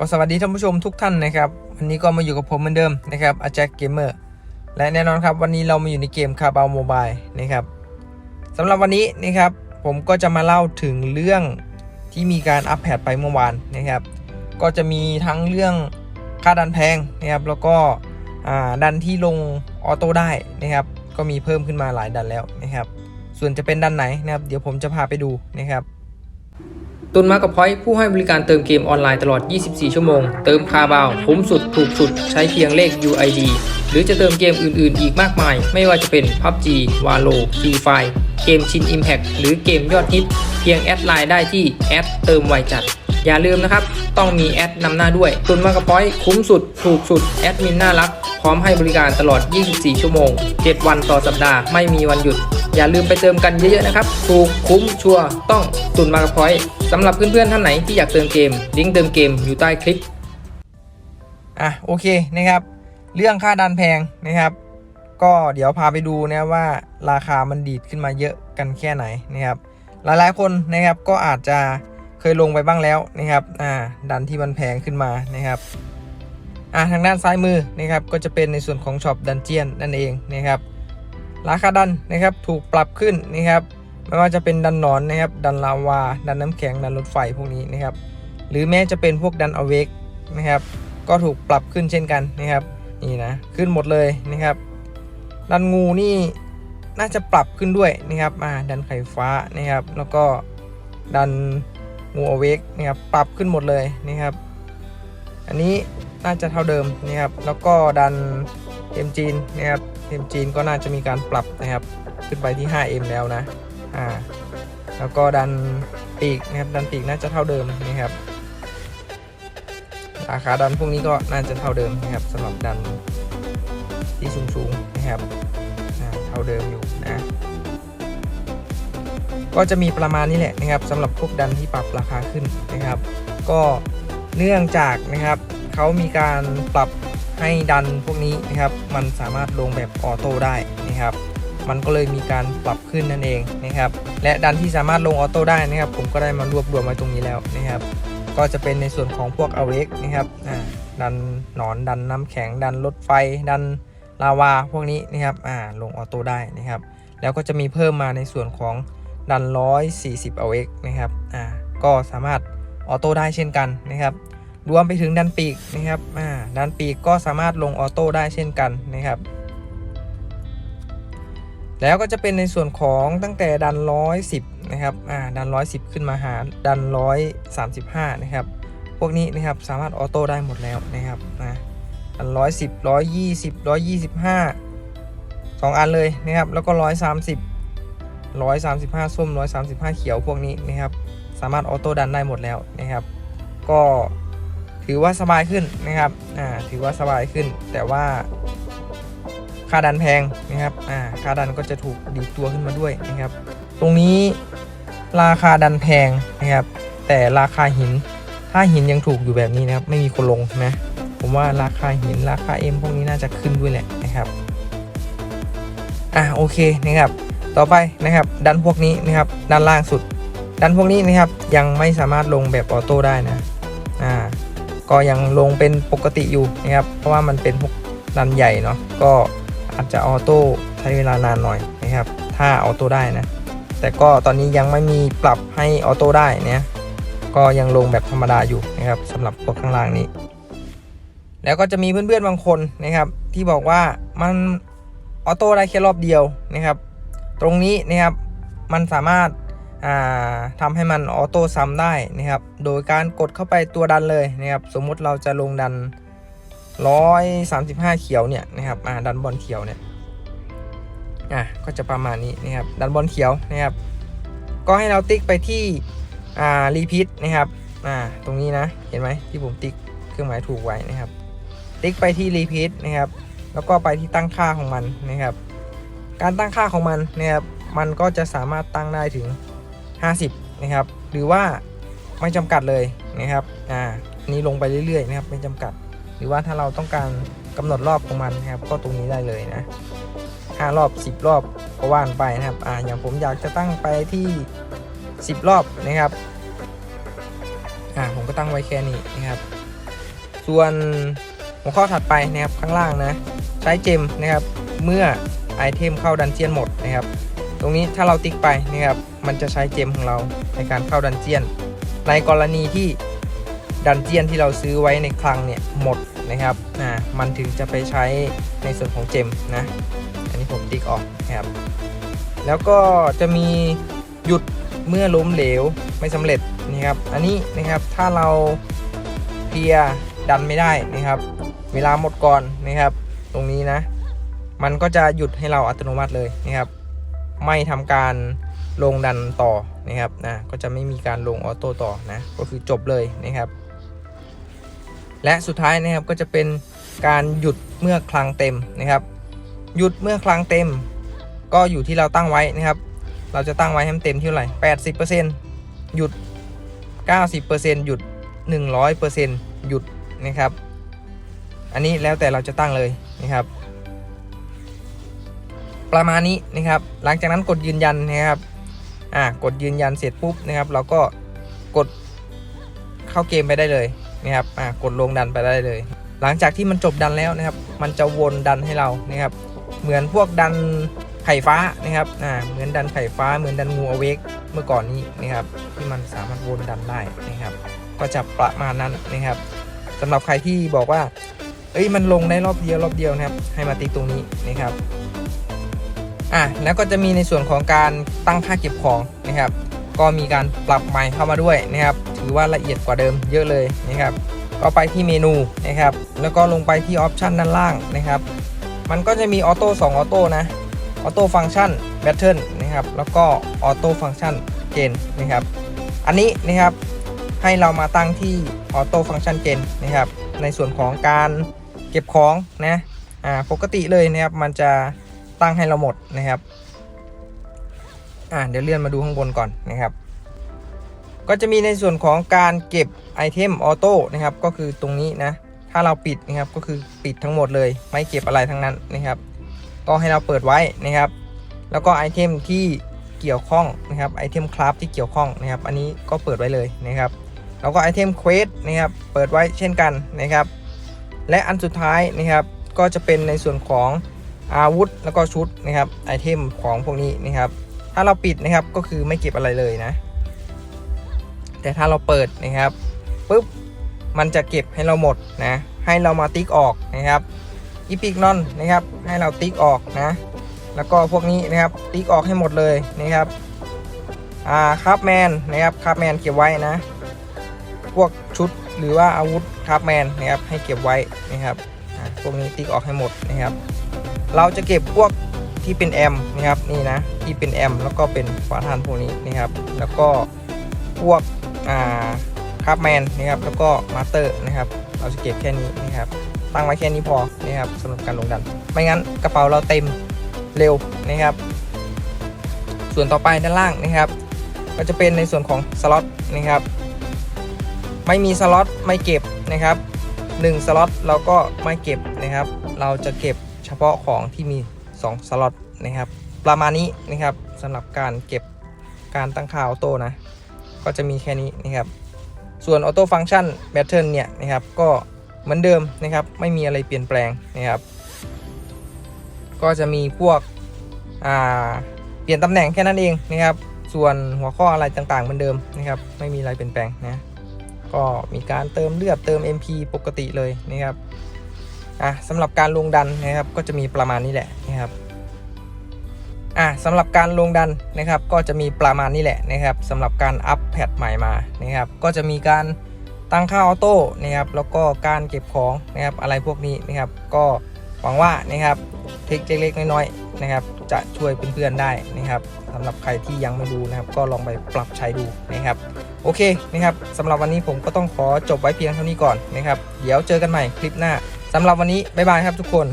ก็สวัสดีท่านผู้ชมทุกท่านนะครับวันนี้ก็มาอยู่กับผมเหมือนเดิมนะครับอาแจ็คเกมเมอร์และแน่นอนครับวันนี้เรามาอยู่ในเกมคาบาโมบายนะครับสำหรับวันนี้นะครับผมก็จะมาเล่าถึงเรื่องที่มีการอัปเดตไปเมื่อวานนะครับ ก็จะมีทั้งเรื่องค่าดันแพงนะครับ แล้วก็ดันที่ลงออโต้ได้นะครับ ก็มีเพิ่มขึ้นมาหลายดันแล้วนะครับ ส่วนจะเป็นดันไหนนะครับ เดี๋ยวผมจะพาไปดูนะครับ ตุนมากับพอยผู้ให้บริการเติมเกมออนไลน์ตลอด 24 ชั่วโมง เติมคาบาวคุ้มสุด ถูกสุด ใช้เพียงเลข UID หรือจะเติมเกมอื่นๆ อีกมากมาย ไม่ว่าจะเป็น PUBG, Valo, Free Fire เกมชิน Impact หรือเกมยอดฮิต เพียงแอดไลน์ได้ที่แอดเติมไวจัด อย่าลืมนะครับ ต้องมีแอดนำหน้าด้วย ตุนมากับพอยคุ้มสุด ถูกสุด แอดมินน่ารัก พร้อมให้บริการตลอด 24 ชั่วโมง 7 วันต่อสัปดาห์ ไม่มีวันหยุด อย่าลืมไปเติมกันเยอะๆนะครับ ถูกคุ้มชัวร์ต้องตุนมากับพอยสำหรับเพื่อนๆท่านไหนที่อยากเติมเกม ลิงก์เติมเกมอยู่ใต้คลิป อะโอเคนะครับ เรื่องค่าดันแพงนะครับ ก็เดี๋ยวพาไปดูนะว่าราคามันดีดขึ้นมาเยอะกันแค่ไหนนะครับ หลายๆคนนะครับก็อาจจะเคยลงไปบ้างแล้วนะครับ อ่า ดันที่มันแพงขึ้นมานะครับอ่าทางด้านซ้ายมือนะครับก็จะเป็นในส่วนของช็อปดันเจียนนั่นเองนะครับ ราคาดันนะครับถูกปรับขึ้นนะครับไม่ว่าจะเป็นดันหนอนนะครับดันลาวา ดันน้ำแข็งดันรถไฟพวกนี้นะครับหรือแม้จะเป็นพวกดันอเวกนะครับก็ถูกปรับขึ้นเช่นกันนะครับนี่นะขึ้นหมดเลยนะครับ ดันงูนี่น่าจะปรับขึ้นด้วยนะครับอ่าดันไข่ฟ้านะครับ แล้วก็ดันงูอเวกนะครับปรับขึ้นหมดเลยนะครับ อันนี้น่าจะเท่าเดิมนะครับ แล้วก็ดัน เอ็มจีนนะครับเอ็มจีนก็น่าจะมีการปรับนะครับ ขึ้นไปที่ 5M แล้วนะอ่าแล้วก็ดันปีกนะครับดันปีกน่าจะเท่าเดิมนะครับราคาดันพวกนี้ก็น่าจะเท่าเดิมนะครับสำหรับดันที่สูงๆนะครับอ่าเท่าเดิมอยู่นะก็จะมีประมาณนี้แหละนะครับสำหรับพวกดันที่ปรับราคาขึ้นนะครับ ก็เนื่องจากนะครับเขามีการปรับ ให้ดันพวกนี้นะครับ มันสามารถลงแบบออโต้ได้นะครับ มันก็เลยมีการปรับขึ้นนั่นเองนะครับ และดันที่สามารถลงออโต้ได้นะครับ ผมก็ได้มารวบรวมไว้ตรงนี้แล้วนะครับ ก็จะเป็นในส่วนของพวกอเวกนะครับอ่าดันหนอนดันน้ำแข็ง ดันรถไฟ ดันลาวาพวกนี้นะครับอ่าลงออโต้ได้นะครับ แล้วก็จะมีเพิ่มมาในส่วนของดัน140 เอาเอกนะครับอ่าก็สามารถออโต้ได้เช่นกันนะครับ รวมไปถึงดันปีกนะครับอ่าดันปีกก็สามารถลงออโต้ได้เช่นกันนะครับ แล้วก็จะเป็นในส่วนของตั้งแต่ดัน 110 นะครับอ่าดัน 110 ขึ้นมาหาดัน 135 นะครับ พวกนี้นะครับสามารถออโต้ได้หมดแล้วนะครับนะดัน 110 120 125 2 อันเลยนะครับ แล้วก็ 130 135 ส้ม 135 เขียวพวกนี้นะครับ สามารถออโต้ดันได้หมดแล้วนะครับ ก็ ถือว่าสบายขึ้นนะครับอ่าถือว่าสบายขึ้น แต่ว่าค่าดันแพงนะครับอ่าค่าดันก็จะถูกดีดตัวขึ้นมาด้วยนะครับ ตรงนี้ราคาดันแพงนะครับ แต่ราคาหิน ถ้าหินยังถูกอยู่แบบนี้นะครับ ไม่มีคนลงนะผมว่าราคาหินราคาเอ็มพวกนี้น่าจะขึ้นด้วยแหละนะครับอ่าโอเคนะครับ ต่อไปนะครับ ดันพวกนี้นะครับ ด้านล่างสุด ดันพวกนี้นะครับยังไม่สามารถลงแบบออโต้ได้นะ ก็ยังลงเป็นปกติอยู่นะครับ เพราะว่ามันเป็นพวกดันใหญ่เนาะก็อาจจะออโต้ใช้เวลานานหน่อยนะครับ ถ้าออโต้ได้นะ แต่ก็ตอนนี้ยังไม่มีปรับให้ออโต้ได้นี่ก็ยังลงแบบธรรมดาอยู่นะครับสำหรับพวกข้างล่างนี้ แล้วก็จะมีเพื่อนๆบางคนนะครับ ที่บอกว่ามันออโต้ได้แค่รอบเดียวนะครับ ตรงนี้นะครับมันสามารถ ทำให้มันออโต้ซ้ำได้นะครับ โดยการกดเข้าไปตัวดันเลยนะครับ สมมุติเราจะลงดัน 135 เขียวเนี่ยนะครับอ่าดันบอลเขียวเนี่ยอะก็จะประมาณนี้นะครับ ดันบอลเขียวนะครับ ก็ให้เราติ๊กไปที่อ่ารีพิทนะครับอ่าตรงนี้นะ เห็นไหมที่ผมติ๊กเครื่องหมายถูกไว้นะครับ ติ๊กไปที่รีพิทนะครับ แล้วก็ไปที่ตั้งค่าของมันนะครับ การตั้งค่าของมันนะครับ มันก็จะสามารถตั้งได้ถึง 50นะครับหรือว่าไม่จำกัดเลยนะครับอ่าอันนี้ลงไปเรื่อยๆนะครับไม่จำกัด หรือว่าถ้าเราต้องการกำหนดรอบของมันนะครับก็ตรงนี้ได้เลยนะห้ารอบ 10 รอบก็ว่านไปนะครับอ่าอย่างผมอยากจะตั้งไปที่ 10 รอบนะครับอ่าผมก็ตั้งไว้แค่นี้นะครับ ส่วนหัวข้อถัดไปนะครับข้างล่างนะใช้เจมนะครับเมื่อไอเทมเข้าดันเจียนหมดนะครับ ตรงนี้ถ้าเราติ๊กไปนะครับ มันจะใช้เจมของเราในการเข้าดันเจียน ในกรณีที่ดันเจียนที่เราซื้อไว้ในคลังเนี่ยหมดนะครับอ่ามันถึงจะไปใช้ในส่วนของเจมนะ อันนี้ผมติ๊กออกนะครับ แล้วก็จะมีหยุดเมื่อล้มเหลวไม่สำเร็จนะครับ อันนี้นะครับถ้าเราเคลียร์ดันไม่ได้นะครับ เวลาหมดก่อนนะครับ ตรงนี้นะ มันก็จะหยุดให้เราอัตโนมัติเลยนะครับ ไม่ทำการลงดันต่อนะครับนะก็จะไม่มีการลงออโต้ต่อนะก็คือจบเลยนะครับ และสุดท้ายนะครับก็จะเป็นการหยุดเมื่อคลังเต็มนะครับ หยุดเมื่อคลังเต็ม ก็อยู่ที่เราตั้งไว้นะครับ เราจะตั้งไว้ให้มันเต็มที่เท่าไหร่80%หยุด90%หยุด100%หยุดนะครับ อันนี้แล้วแต่เราจะตั้งเลยนะครับ ประมาณนี้นะครับ หลังจากนั้นกดยืนยันนะครับอ่ากดยืนยันเสร็จปุ๊บนะครับ เราก็กดเข้าเกมไปได้เลยนะครับอ่ากดลงดันไปได้เลย หลังจากที่มันจบดันแล้วนะครับ มันจะวนดันให้เรานะครับ เหมือนพวกดันไข่ฟ้านะครับอ่าเหมือนดันไข่ฟ้าเหมือนดันงูอเวกเมื่อก่อนนี้นะครับ ที่มันสามารถวนดันได้นะครับ ก็จะประมาณนั้นนะครับสำหรับใครที่บอกว่าเอ้ยมันลงได้รอบเดียวรอบเดียวนะครับ ให้มาติ๊กตรงนี้นะครับ อะแล้วก็จะมีในส่วนของการตั้งค่าเก็บของนะครับ ก็มีการปรับใหม่เข้ามาด้วยนะครับ ถือว่าละเอียดกว่าเดิมเยอะเลยนะครับ ก็ไปที่เมนูนะครับ แล้วก็ลงไปที่ออปชันด้านล่างนะครับ มันก็จะมีออโต้2ออโต้นะออโต้ฟังก์ชันแบตเทิลนะครับ แล้วก็ออโต้ฟังก์ชันเกนนะครับ อันนี้นะครับให้เรามาตั้งที่ออโต้ฟังก์ชันเกนนะครับ ในส่วนของการเก็บของนะอ่าปกติเลยนะครับมันจะ ตั้งให้เราหมดนะครับอ่าเดี๋ยวเลื่อนมาดูข้างบนก่อนนะครับ ก็จะมีในส่วนของการเก็บไอเทมออโต้นะครับ ก็คือตรงนี้นะ ถ้าเราปิดนะครับก็คือปิดทั้งหมดเลย ไม่เก็บอะไรทั้งนั้นนะครับ ก็ให้เราเปิดไว้นะครับ แล้วก็ไอเทมที่เกี่ยวข้องนะครับไอเทมคราฟที่เกี่ยวข้องนะครับ อันนี้ก็เปิดไว้เลยนะครับ แล้วก็ไอเทมเควสนะครับ เปิดไว้เช่นกันนะครับ และอันสุดท้ายนะครับ ก็จะเป็นในส่วนของ อาวุธแล้วก็ชุดนะครับไอเทมของพวกนี้นะครับ ถ้าเราปิดนะครับก็คือไม่เก็บอะไรเลยนะ แต่ถ้าเราเปิดนะครับปุ๊บมันจะเก็บให้เราหมดนะให้เรามาติ๊กออกนะครับอีพิกนอนนะครับ ให้เราติ๊กออกนะ แล้วก็พวกนี้นะครับติ๊กออกให้หมดเลยนะครับอ่าคาฟแมนนะครับคาฟแมนเก็บไว้นะ พวกชุดหรือว่าอาวุธคาฟแมนนะครับให้เก็บไว้นะครับพวกนี้ติ๊กออกให้หมดนะครับ เราจะเก็บพวกที่เป็นแอมนะครับนี่นะที่เป็นแอมแล้วก็เป็นฝาทานพวกนี้นะครับ แล้วก็พวกอ่าคราฟแมนนะครับแล้วก็มาสเตอร์นะครับ เราจะเก็บแค่นี้นะครับตั้งไว้แค่นี้พอนะครับสำหรับการลงดัน ไม่งั้นกระเป๋าเราเต็มเร็วนะครับ ส่วนต่อไปด้านล่างนะครับ ก็จะเป็นในส่วนของสล็อตนะครับ ไม่มีสล็อตไม่เก็บนะครับ1สล็อตเราก็ไม่เก็บนะครับ เราจะเก็บ เฉพาะของที่มี 2 สล็อตนะครับ ประมาณนี้นะครับสำหรับการเก็บการตั้งค่าออโต้นะ ก็จะมีแค่นี้นะครับ ส่วนออโต้ฟังก์ชันแบตเทิลเนี่ยนะครับ ก็เหมือนเดิมนะครับ ไม่มีอะไรเปลี่ยนแปลงนะครับ ก็จะมีพวกเปลี่ยนตำแหน่งแค่นั้นเองนะครับ ส่วนหัวข้ออะไรต่างๆเหมือนเดิมนะครับ ไม่มีอะไรเปลี่ยนแปลงนะ ก็มีการเติมเลือดเติม MP ปกติเลยนะครับ อะสำหรับการลงดันนะครับก็จะมีประมาณนี้แหละนะครับอะสำหรับการลงดันนะครับก็จะมีประมาณนี้แหละนะครับสำหรับการอัปแพทใหม่มานะครับก็จะมีการตั้งค่าออโต้นะครับแล้วก็การเก็บของนะครับอะไรพวกนี้นะครับก็หวังว่านะครับทริคเล็กๆน้อยๆนะครับจะช่วยเพื่อนๆได้นะครับสำหรับใครที่ยังไม่ดูนะครับ ก็ลองไปปรับใช้ดูนะครับ โอเคนะครับสำหรับวันนี้ผมก็ต้องขอจบไว้เพียงเท่านี้ก่อนนะครับ เดี๋ยวเจอกันใหม่คลิปหน้า สำหรับวันนี้บ๊ายบายครับทุกคน